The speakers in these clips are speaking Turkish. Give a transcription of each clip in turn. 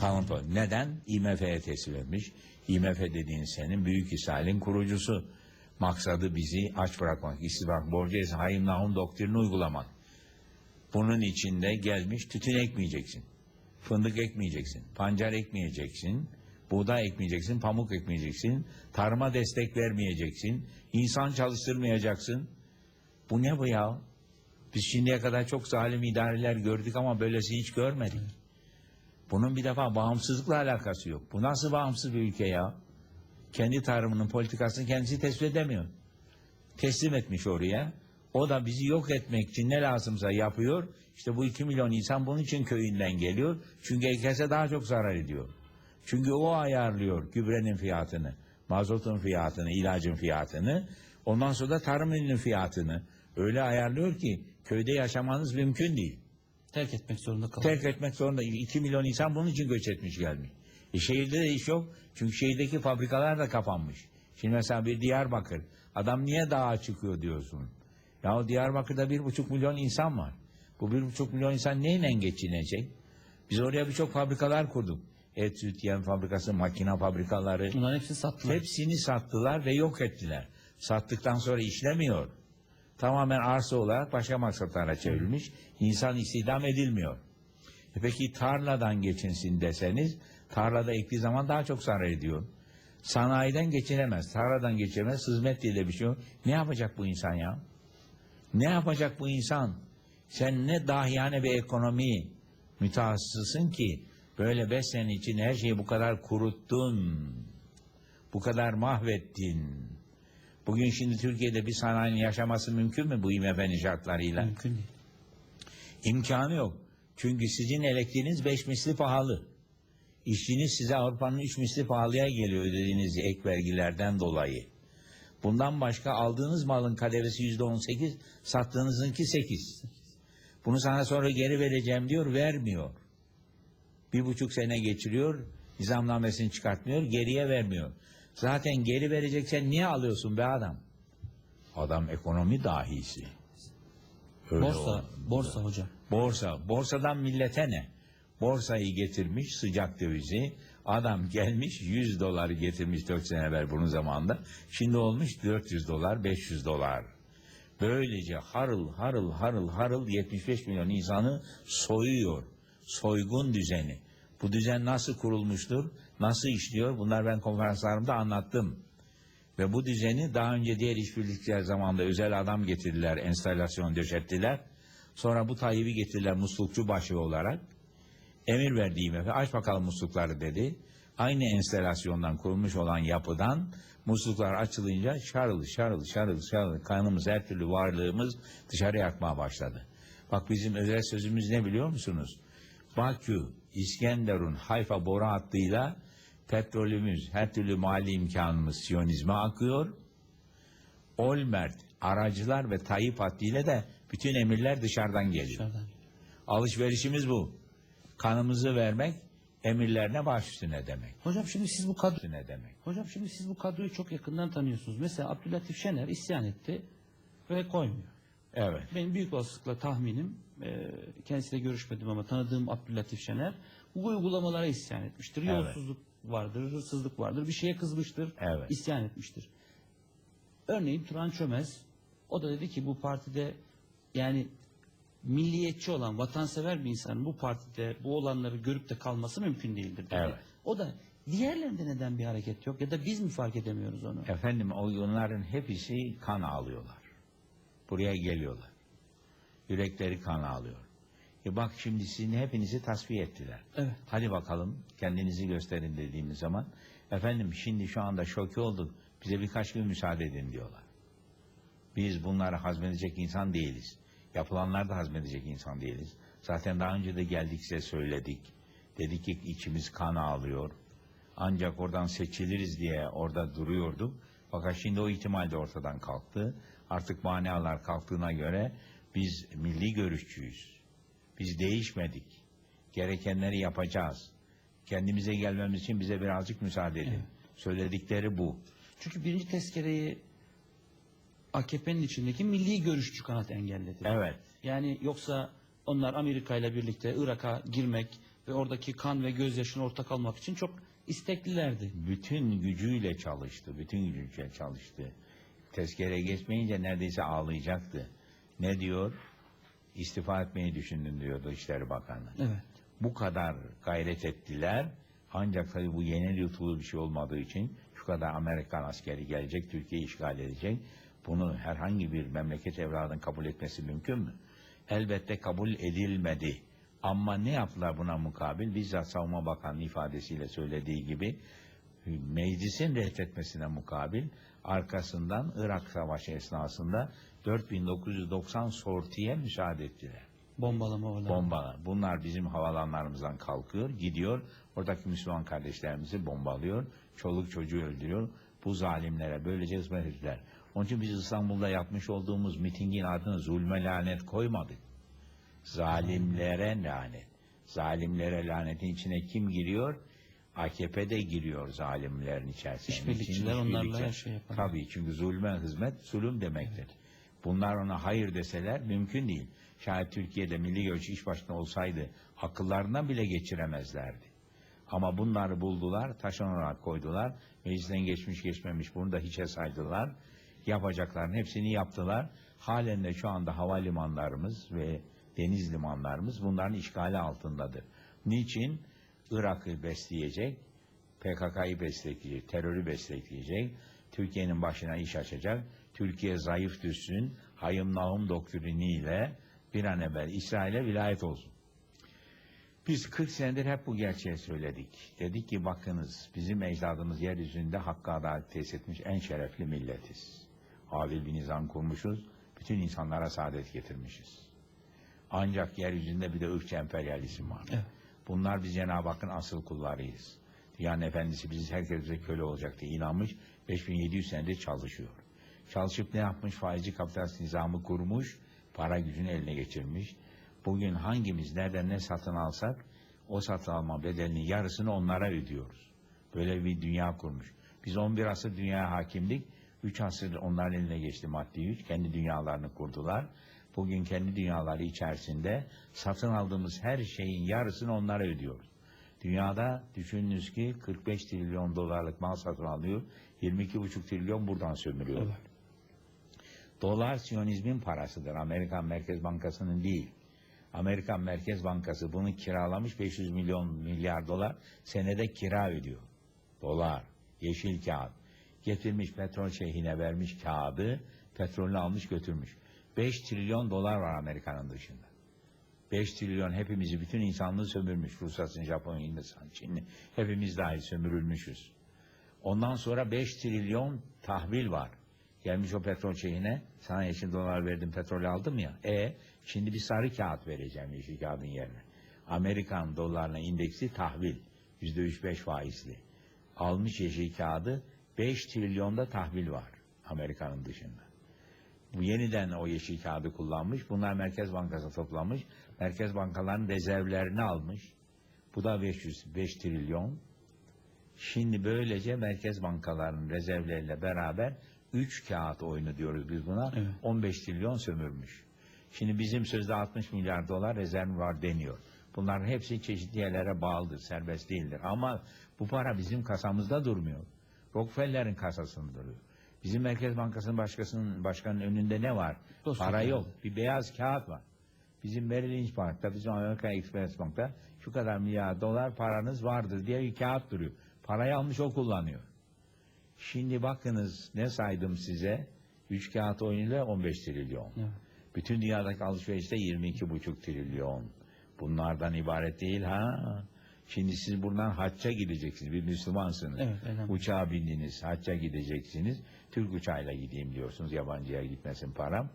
Kanıt o. Neden? IMF'ye teslim etmiş. IMF dediğin senin büyük İsrail'in kurucusu. Maksadı bizi aç bırakmak, bırakmak, borcu hayım nahum doktrini uygulamak. Bunun içinde gelmiş tütün ekmeyeceksin. Fındık ekmeyeceksin. Pancar ekmeyeceksin. Buğday ekmeyeceksin. Pamuk ekmeyeceksin. Tarıma destek vermeyeceksin. insan çalıştırmayacaksın. Bu ne bu ya? Biz şimdiye kadar çok zalim idareler gördük ama böylesini hiç görmedik. Bunun bir defa bağımsızlıkla alakası yok. Bu nasıl bağımsız bir ülke ya? Kendi tarımının politikasını kendisi tespit edemiyor. Teslim etmiş oraya. O da bizi yok etmek için ne lazımsa yapıyor. İşte bu iki milyon insan bunun için köyünden geliyor. Çünkü herkese daha çok zarar ediyor. Çünkü o ayarlıyor gübrenin fiyatını, mazotun fiyatını, ilacın fiyatını. Ondan sonra da tarım ürünün fiyatını. Öyle ayarlıyor ki köyde yaşamanız mümkün değil. Terk etmek zorunda kalıyor. Terk etmek zorunda. 2 milyon insan bunun için göç etmiş gelmiş. E şehirde de iş yok. Çünkü şehirdeki fabrikalar da kapanmış. Şimdi mesela bir Diyarbakır. Adam niye dağa çıkıyor diyorsun. Ya o Diyarbakır'da bir buçuk milyon insan var. Bu bir buçuk milyon insan neyle geçinecek? Biz oraya birçok fabrikalar kurduk. Et, süt, yem fabrikası, makine fabrikaları. Bunların hepsini sattılar. Hepsini sattılar ve yok ettiler. Sattıktan sonra işlemiyor. Tamamen arsa olarak başka maksatlara çevrilmiş. İnsan istihdam edilmiyor. E peki tarladan geçinsin deseniz, tarlada ektiği zaman daha çok zarar ediyor. Sanayiden geçinemez, tarladan geçinemez, hizmet diye de bir şey yok. Ne yapacak bu insan ya? Ne yapacak bu insan? Sen ne dahiyane bir ekonomi mütehassısısın ki böyle beş sene için her şeyi bu kadar kuruttun, bu kadar mahvettin. Bugün şimdi Türkiye'de bir sanayinin yaşaması mümkün mü bu IMF'nin şartlarıyla? Mümkün değil. İmkanı yok. Çünkü sizin elektriğiniz beş misli pahalı. İşçiniz size Avrupa'nın üç misli pahalıya geliyor ödediğiniz ek vergilerden dolayı. Bundan başka aldığınız malın kadevesi yüzde on sekiz, sattığınızınki sekiz. Bunu sana sonra geri vereceğim diyor, vermiyor. Bir buçuk sene geçiriyor, nizamnamesini çıkartmıyor, geriye vermiyor. Zaten geri vereceksen niye alıyorsun be adam? Adam ekonomi dahisi. Öyle Borsa, oldu. borsa hocam. Borsa. Borsadan millete ne? Borsayı getirmiş sıcak dövizi. Adam gelmiş 100 doları getirmiş 4 sene evvel bunun zamanında. Şimdi olmuş 400 dolar 500 dolar. Böylece harıl harıl harıl harıl 75 milyon insanı soyuyor. Soygun düzeni. Bu düzen nasıl kurulmuştur? Nasıl işliyor? Bunlar ben konferanslarımda anlattım. Ve bu düzeni daha önce diğer işbirlikçiler zamanında özel adam getirdiler, enstalasyon döşettiler. Sonra bu Tayyip'i getirdiler muslukçu başı olarak. Emir verdi IMF, aç bakalım muslukları dedi. Aynı enstalasyondan kurulmuş olan yapıdan musluklar açılınca şarıl şarıl şarıl şarıl kanımız her türlü varlığımız dışarı akmaya başladı. Bak bizim özel sözümüz ne biliyor musunuz? Bakü, İskenderun, Hayfa boru hattıyla petrolümüz, her türlü mali imkanımız Siyonizme akıyor. Olmert, aracılar ve Tayyip hattıyla de bütün emirler dışarıdan geliyor. Dışarıdan. Alışverişimiz bu. Kanımızı vermek, emirlerine baş üstüne demek. Hocam şimdi siz bu kadro Üstüne demek. Hocam şimdi siz bu kadroyu çok yakından tanıyorsunuz. Mesela Abdülatif Şener isyan etti ve koymuyor. Evet. Benim büyük olasılıkla tahminim, e, kendisiyle görüşmedim ama tanıdığım Abdülatif Şener bu uygulamalara isyan etmiştir. Evet. Yolsuzluk vardır, hırsızlık vardır, bir şeye kızmıştır, Evet. isyan etmiştir. Örneğin Turan Çömez, o da dedi ki bu partide yani milliyetçi olan, vatansever bir insanın bu partide bu olanları görüp de kalması mümkün değildir dedi. Evet. O da diğerlerinde neden bir hareket yok ya da biz mi fark edemiyoruz onu? Efendim o onların hepsi kan ağlıyorlar. Buraya geliyorlar. Yürekleri kan ağlıyor. E bak şimdi sizin hepinizi tasfiye ettiler. Evet. Hadi bakalım kendinizi gösterin dediğimiz zaman efendim şimdi şu anda şoke olduk. Bize birkaç gün müsaade edin diyorlar. Biz bunları hazmedecek insan değiliz. Yapılanlar da hazmedecek insan değiliz. Zaten daha önce de geldik size söyledik. Dedik ki içimiz kan ağlıyor. Ancak oradan seçiliriz diye orada duruyorduk. Fakat şimdi o ihtimal de ortadan kalktı. Artık manalar kalktığına göre biz milli görüşçüyüz. Biz değişmedik. Gerekenleri yapacağız. Kendimize gelmemiz için bize birazcık müsaade edin. Söyledikleri bu. Çünkü birinci tezkereyi AKP'nin içindeki milli görüşçü kanat engelledi. Evet. Yani yoksa onlar Amerika ile birlikte Irak'a girmek, ve oradaki kan ve gözyaşına ortak almak için çok isteklilerdi. bütün gücüyle çalıştı, bütün gücüyle çalıştı. Tezkere geçmeyince neredeyse ağlayacaktı. Ne diyor? İstifa etmeyi düşündüm diyordu İçişleri Bakanı. Evet. Bu kadar gayret ettiler. Ancak tabii bu yeni yutulu bir şey olmadığı için şu kadar Amerikan askeri gelecek, Türkiye'yi işgal edecek. Bunu herhangi bir memleket evladının kabul etmesi mümkün mü? Elbette kabul edilmedi. Ama ne yaptılar buna mukabil? Bizzat Savunma Bakanlığı ifadesiyle söylediği gibi meclisin reddetmesine mukabil arkasından Irak Savaşı esnasında 4990 sortiye müsaade ettiler Bombalama olan. bomba. Bunlar bizim havalanlarımızdan kalkıyor, gidiyor. Oradaki Müslüman kardeşlerimizi bombalıyor. Çoluk çocuğu öldürüyor. Bu zalimlere böylece hizmet ettiler. Onun için biz İstanbul'da yapmış olduğumuz mitingin adını zulme lanet koymadık. Zalimlere lanet. Zalimlere lanetin içine kim giriyor? AKP de giriyor zalimlerin içerisine. İşbirlikçiler onlarla her şey yapar. Tabii çünkü zulme hizmet zulüm demektir. Bunlar ona hayır deseler mümkün değil. Şayet Türkiye'de milli görüş iş başında olsaydı akıllarından bile geçiremezlerdi. Ama bunları buldular, taşan olarak koydular. Meclisten geçmiş geçmemiş bunu da hiçe saydılar. Yapacakların hepsini yaptılar. Halen de şu anda havalimanlarımız ve deniz limanlarımız bunların işgali altındadır. Niçin? Irak'ı besleyecek, PKK'yı besleyecek, terörü besleyecek, Türkiye'nin başına iş açacak, Türkiye zayıf düşsün, hayım nahum doktriniyle bir an evvel İsrail'e vilayet olsun. Biz 40 senedir hep bu gerçeği söyledik. Dedik ki bakınız bizim ecdadımız yeryüzünde hakkı adalet tesis etmiş en şerefli milletiz. Adil bir nizam kurmuşuz, bütün insanlara saadet getirmişiz. Ancak yeryüzünde bir de ırkçı emperyalizm var. Evet. Bunlar biz Cenab-ı Hakk'ın asıl kullarıyız. Dünyanın efendisi biz herkese köle olacak diye inanmış. 5700 senedir çalışıyor. Çalışıp ne yapmış? Faizci kapitalist nizamı kurmuş. Para gücünü eline geçirmiş. Bugün hangimiz nereden ne satın alsak o satın alma bedelinin yarısını onlara ödüyoruz. Böyle bir dünya kurmuş. Biz 11 asır dünyaya hakimdik. 3 asır onların eline geçti maddi güç. Kendi dünyalarını kurdular. Bugün kendi dünyaları içerisinde satın aldığımız her şeyin yarısını onlara ödüyoruz. Dünyada düşününüz ki 45 trilyon dolarlık mal satın alıyor. 22,5 trilyon buradan sömürüyor. Evet. Dolar Siyonizmin parasıdır. Amerikan Merkez Bankası'nın değil. Amerikan Merkez Bankası bunu kiralamış 500 milyon milyar dolar senede kira ödüyor. Dolar, yeşil kağıt. Getirmiş petrol şeyhine vermiş kağıdı, petrolünü almış götürmüş. 5 trilyon dolar var Amerika'nın dışında. 5 trilyon hepimizi, bütün insanlığı sömürmüş. Rusya'sın, Japonya, Hindistan, Çin'i. Hepimiz dahil sömürülmüşüz. Ondan sonra 5 trilyon tahvil var. Gelmiş o petrol şeyine, sana yeşil dolar verdim, petrol aldım ya. E şimdi bir sarı kağıt vereceğim yeşil kağıdın yerine. Amerikan dolarına indeksi tahvil. Yüzde üç beş faizli. Almış yeşil kağıdı, 5 trilyonda tahvil var Amerika'nın dışında. Yeniden o yeşil kağıdı kullanmış. Bunlar Merkez Bankası toplamış. Merkez bankaların rezervlerini almış. Bu da 505 trilyon. Şimdi böylece merkez bankalarının rezervleriyle beraber 3 kağıt oyunu diyoruz biz buna. Evet. 15 trilyon sömürmüş. Şimdi bizim sözde 60 milyar dolar rezerv var deniyor. Bunların hepsi çeşitli yerlere bağlıdır, serbest değildir. Ama bu para bizim kasamızda durmuyor. Rockefeller'in kasasında duruyor. Bizim Merkez Bankası'nın başkasının başkanın önünde ne var? Dosya para kağıdı. yok. Bir beyaz kağıt var. Bizim Merrill Lynch Bank'ta, bizim Amerika Express Bank'ta şu kadar milyar dolar paranız vardır diye bir kağıt duruyor. Parayı almış o kullanıyor. Şimdi bakınız ne saydım size? 3 kağıt oyunuyla 15 trilyon. Evet. Bütün dünyadaki alışverişte 22,5 trilyon. Bunlardan ibaret değil ha. Şimdi siz buradan hacca gideceksiniz. Bir Müslümansınız. Evet. Uçağa bindiniz, hacca gideceksiniz. Türk uçağıyla gideyim diyorsunuz. Yabancıya gitmesin param.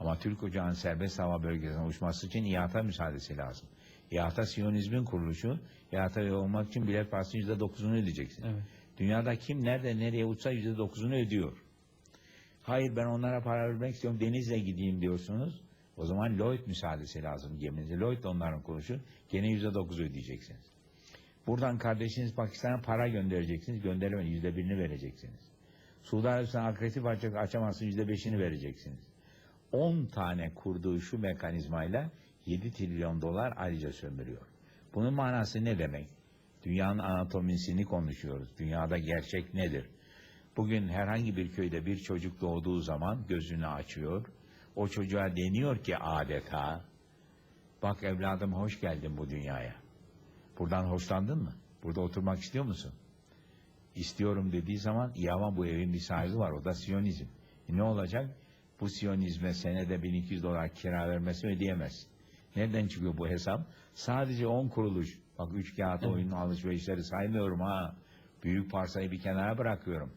Ama Türk uçağın serbest hava bölgesine uçması için İATA müsaadesi lazım. İATA Siyonizmin kuruluşu. İATA olmak için bilet parasının %9'unu ödeyeceksin. Evet. Dünyada kim nerede nereye uçsa %9'unu ödüyor. Hayır ben onlara para vermek istiyorum denizle gideyim diyorsunuz. O zaman Lloyd müsaadesi lazım geminize. Lloyd onların kuruluşu. Gene %9 ödeyeceksiniz. Buradan kardeşiniz Pakistan'a para göndereceksiniz. Gönderemez. Yüzde birini vereceksiniz. Suudi Arabistan akredite açacak, açamazsın. Yüzde beşini vereceksiniz. 10 tane kurduğu şu mekanizmayla 7 trilyon dolar ayrıca sömürüyor. Bunun manası ne demek? Dünyanın anatomisini konuşuyoruz. Dünyada gerçek nedir? Bugün herhangi bir köyde bir çocuk doğduğu zaman gözünü açıyor. O çocuğa deniyor ki adeta, bak evladım hoş geldin bu dünyaya. Buradan hoşlandın mı? Burada oturmak istiyor musun? İstiyorum dediği zaman iyi ama bu evin bir sahibi var o da Siyonizm. E ne olacak? Bu Siyonizme senede 1200 dolar kira vermesi ödeyemez. Nereden çıkıyor bu hesap? Sadece 10 kuruluş. Bak üç kağıt oyunun alışverişleri saymıyorum ha. Büyük parsayı bir kenara bırakıyorum.